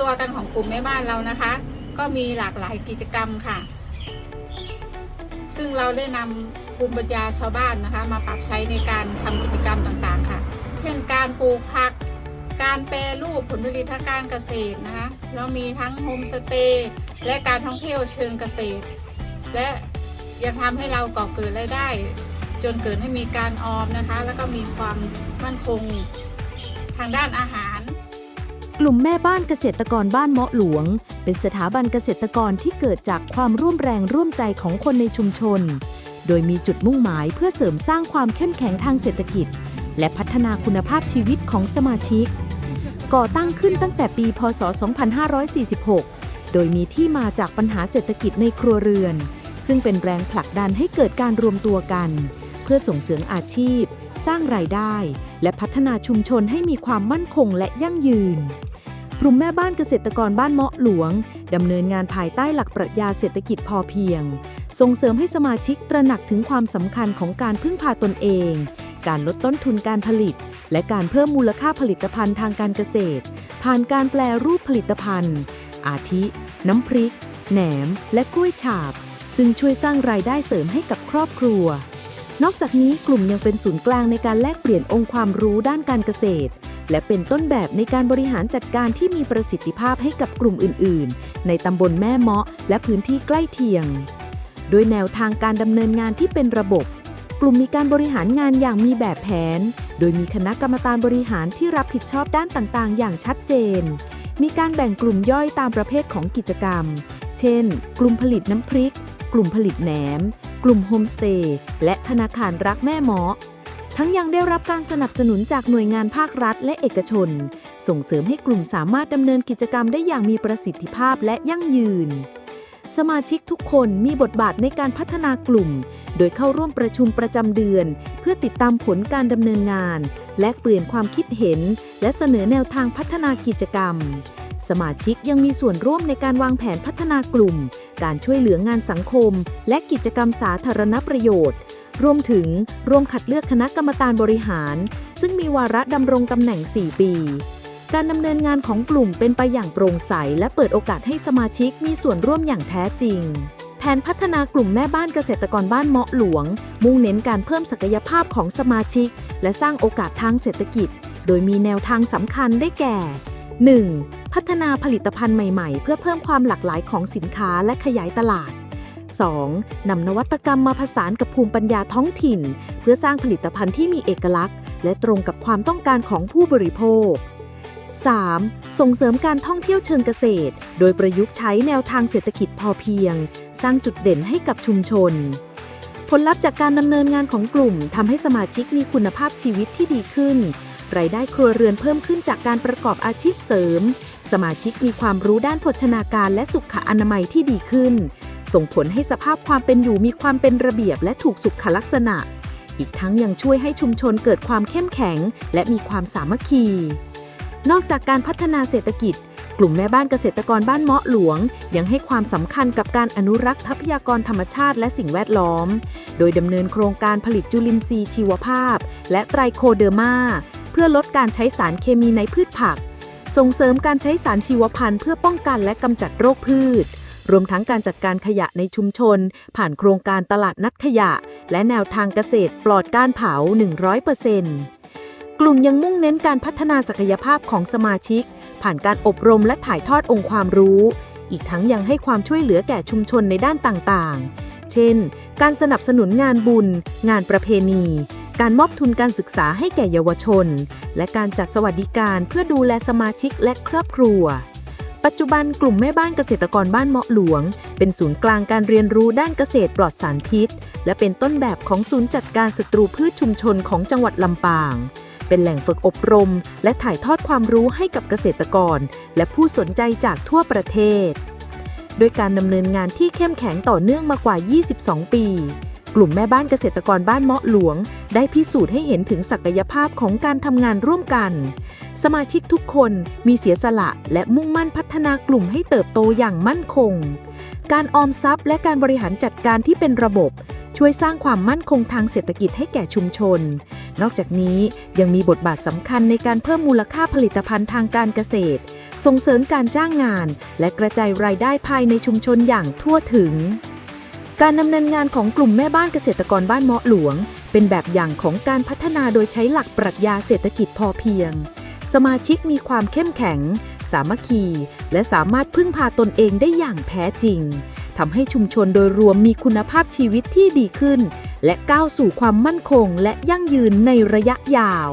ตัวกันของกลุ่มแม่บ้านเรานะคะ ก็มีหลากหลายกิจกรรมค่ะ ซึ่งเราได้นำภูมิปัญญาชาวบ้านนะคะ มาปรับใช้ในการทำกิจกรรมต่างๆค่ะ เช่น การปลูกผัก การแปรรูปผลผลิตทางการเกษตรนะคะแล้วมีทั้งโฮมสเตย์และการท่องเที่ยวเชิงเกษตร และยังทำให้เราก่อเกิดรายได้ จนเกิดให้มีการออมนะคะ แล้วก็มีความมั่นคงทางด้านอาหาร กลุ่มแม่บ้านเกษตรกรบ้านเมาะหลวง เป็นสถาบันเกษตรกรที่เกิดจากความร่วมแรงร่วมใจของคนในชุมชน โดยมีจุดมุ่งหมายเพื่อเสริมสร้างความเข้มแข็งทางเศรษฐกิจ และพัฒนาคุณภาพชีวิตของสมาชิก ก่อตั้งขึ้นตั้งแต่ปี พศ 2546 โดยมีที่มาจากปัญหาเศรษฐกิจในครัวเรือน ซึ่งเป็นแรงผลักดันให้เกิดการรวมตัวกัน เพื่อส่งเสริมอาชีพ สร้างรายได้ และพัฒนาชุมชนให้มีความมั่นคงและยั่งยืนกลุ่มแม่บ้านเกษตรกรบ้านเมาะหลวง ดำเนินงานภายใต้หลักปรัชญาเศรษฐกิจพอเพียง ส่งเสริมให้สมาชิกตระหนักถึงความสำคัญของการพึ่งพาตนเอง การลดต้นทุนการผลิต และการเพิ่มมูลค่าผลิตภัณฑ์ทางการเกษตร ผ่านการแปลรูปผลิตภัณฑ์ อาทิ น้ำพริก แหนม และกล้วยฉาบ ซึ่งช่วยสร้างรายได้เสริมให้กับครอบครัว นอกจากนี้กลุ่มยังเป็นศูนย์กลางในการแลกเปลี่ยนองค์ความรู้ด้านการเกษตร และเป็นต้นแบบในการบริหารจัดการที่มีประสิทธิภาพให้กับกลุ่มอื่น ๆ ในตำบลแม่เมาะ และพื้นที่ใกล้เคียง โดยแนวทางการดำเนินงานที่เป็นระบบ กลุ่มมีการบริหารงานอย่างมีแบบแผน โดยมีคณะกรรมการบริหารที่รับผิดชอบด้านต่าง ๆ อย่างชัดเจน มีการแบ่งกลุ่มย่อยตามประเภทของกิจกรรม เช่น กลุ่มผลิตน้ำพริก กลุ่มผลิตแหนม กลุ่มโฮมสเตย์และธนาคารรักแม่หมอ ทั้งยังได้รับการสนับสนุนจากหน่วยงานภาครัฐและเอกชน ส่งเสริมให้กลุ่มสามารถดำเนินกิจกรรมได้อย่างมีประสิทธิภาพและยั่งยืน สมาชิกทุกคนมีบทบาทในการพัฒนากลุ่ม โดยเข้าร่วมประชุมประจำเดือน เพื่อติดตามผลการดำเนินงาน แลกเปลี่ยนความคิดเห็น และเสนอแนวทางพัฒนากิจกรรม สมาชิกยังมีส่วนร่วมในการวางแผนพัฒนากลุ่ม การช่วยเหลืองานสังคม และกิจกรรมสาธารณประโยชน์ รวมถึงร่วมคัดเลือกคณะกรรมการบริหาร ซึ่งมีวาระดำรงตำแหน่ง 4 ปี การดำเนินงานของกลุ่มเป็นไปอย่างโปร่งใส และเปิดโอกาสให้สมาชิกมีส่วนร่วมอย่างแท้จริง แผนพัฒนากลุ่มแม่บ้านเกษตรกรบ้านเมาะหลวง มุ่งเน้นการเพิ่มศักยภาพของสมาชิก และสร้างโอกาสทางเศรษฐกิจ โดยมีแนวทางสำคัญได้แก่ 1. พัฒนาผลิตภัณฑ์ใหม่ๆ เพื่อเพิ่มความหลากหลายของสินค้าและขยายตลาด 2. นำนวัตกรรมมาผสานกับภูมิปัญญาท้องถิ่น เพื่อสร้างผลิตภัณฑ์ที่มีเอกลักษณ์ และตรงกับความต้องการของผู้บริโภค 3. ส่งเสริมการท่องเที่ยวเชิงเกษตร โดยประยุกต์ใช้แนวทางเศรษฐกิจพอเพียง สร้างจุดเด่นให้กับชุมชน ผลลัพธ์จากการดำเนินงานของกลุ่มทำให้สมาชิกมีคุณภาพชีวิตที่ดีขึ้น รายได้ครัวเรือนเพิ่มขึ้นจากการประกอบอาชีพเสริม สมาชิกมีความรู้ด้านโภชนาการและสุขอนามัยที่ดีขึ้น ส่งผลให้สภาพความเป็นอยู่มีความเป็นระเบียบและถูกสุขลักษณะ อีกทั้งยังช่วยให้ชุมชนเกิดความเข้มแข็ง และมีความสามัคคี นอกจากการพัฒนาเศรษฐกิจ กลุ่มแม่บ้านเกษตรกรบ้านเมาะหลวง ยังให้ความสำคัญกับการอนุรักษ์ทรัพยากรธรรมชาติและสิ่งแวดล้อม โดยดำเนินโครงการผลิตจุลินทรีย์ชีวภาพ และไตรโคเดอร์มา เพื่อลดการใช้สารเคมีในพืชผัก ส่งเสริมการใช้สารชีวพันธุ์เพื่อป้องกันและกำจัดโรคพืชรวมทั้งการจัดการขยะในชุมชน ผ่านโครงการตลาดนัดขยะ และแนวทางเกษตรปลอดการเผา 100% กลุ่มยังมุ่งเน้นการพัฒนาศักยภาพของสมาชิก ผ่านการอบรมและถ่ายทอดองค์ความรู้ อีกทั้งยังให้ความช่วยเหลือแก่ชุมชนในด้านต่างๆ เช่น การสนับสนุนงานบุญ งานประเพณี การมอบทุนการศึกษาให้แก่เยาวชน และการจัดสวัสดิการเพื่อดูแลสมาชิกและครอบครัว ปัจจุบันกลุ่มแม่บ้านเกษตรกรบ้านเมาะหลวง เป็นศูนย์กลางการเรียนรู้ด้านเกษตรปลอดสารพิษ และเป็นต้นแบบของศูนย์จัดการศัตรูพืชชุมชนของจังหวัดลำปาง เป็นแหล่งฝึกอบรม และถ่ายทอดความรู้ให้กับเกษตรกร และผู้สนใจจากทั่วประเทศด้วยการดำเนินงานที่เข้มแข็งต่อเนื่องมากว่า 22 ปีกกลุ่มแม่บ้านเกษตรกรบ้านเมาะหลวง ได้พิสูจน์ให้เห็นถึงศักยภาพของการทำงานร่วมกัน สมาชิกทุกคนมีเสียสละและมุ่งมั่นพัฒนากลุ่มให้เติบโตอย่างมั่นคง การออมทรัพย์และการบริหารจัดการที่เป็นระบบ ช่วยสร้างความมั่นคงทางเศรษฐกิจให้แก่ชุมชน นอกจากนี้ยังมีบทบาทสำคัญในการเพิ่มมูลค่าผลิตภัณฑ์ทางการเกษตร ส่งเสริมการจ้างงาน และกระจายรายได้ภายในชุมชนอย่างทั่วถึง การดำเนินงานของกลุ่มแม่บ้านเกษตรกรบ้านเมาะหลวง เป็นแบบอย่างของการพัฒนาโดยใช้หลักปรัชญาเศรษฐกิจพอเพียง สมาชิกมีความเข้มแข็ง สามัคคี และสามารถพึ่งพาตนเองได้อย่างแท้จริง ทำให้ชุมชนโดยรวมมีคุณภาพชีวิตที่ดีขึ้น และก้าวสู่ความมั่นคงและยั่งยืนในระยะยาว